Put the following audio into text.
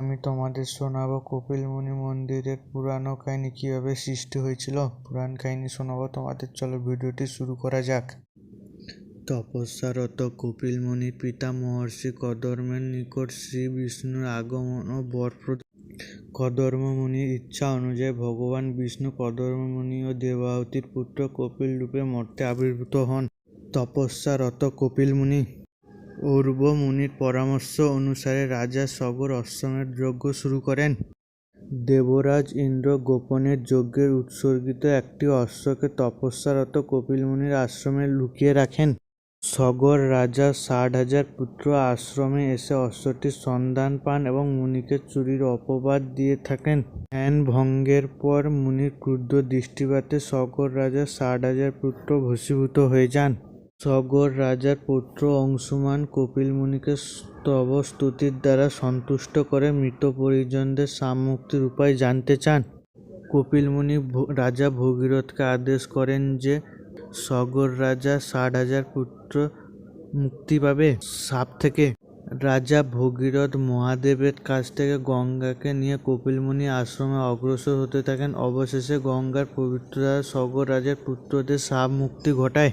আমি তোমাদের শোনাবো কপিল মুনি মন্দিরের পুরানো কাহিনী কীভাবে সৃষ্টি হয়েছিল। পুরাণ কাহিনী শোনাবো তোমাদের। চলো ভিডিওটি শুরু করা যাক। তপস্যারত কপিল মুনির পিতা মহর্ষি কদর্মের নিকট শ্রী বিষ্ণুর আগমন ও বর প্রদান কদর্ম মুনির ইচ্ছা অনুযায়ী ভগবান বিষ্ণু কদর্ম মুনি ও দেবাহুতির পুত্র কপিল রূপে মর্তে আবির্ভূত হন। তপস্যারত কপিল মুনি উর্ব মুনির পরামর্শ অনুসারে রাজা সগর অশ্বমের যজ্ঞ শুরু করেন। দেবরাজ ইন্দ্র গোপনের যজ্ঞের উৎসর্গিত একটি অশ্বকে তপস্যারত কপিল মুনির আশ্রমে লুকিয়ে রাখেন। সগর রাজা ষাট হাজার পুত্র আশ্রমে এসে অশ্বটির সন্ধান পান এবং মুনিকে চুরির অপবাদ দিয়ে থাকেন। ধ্যান ভঙ্গের পর মুনির ক্রুদ্ধ দৃষ্টিপাতে সগর রাজা ষাট হাজার পুত্র ভস্মীভূত হয়ে যান। সগর রাজার পুত্র অংশুমান কপিল মুনিকে স্তব স্তুতির দ্বারা সন্তুষ্ট করে মৃত পরিজনদের সাম মুক্তির উপায় জানতে চান। কপিল মুনি রাজা ভগীরথকে আদেশ করেন যে সগর রাজা ষাট হাজার পুত্র মুক্তি পাবে। সাপ থেকে রাজা ভগীরথ মহাদেবের কাছ থেকে গঙ্গাকে নিয়ে কপিলমুনি আশ্রমে অগ্রসর হতে থাকেন। অবশেষে গঙ্গার পবিত্রতা সগর রাজার পুত্রদের সাপ মুক্তি ঘটায়।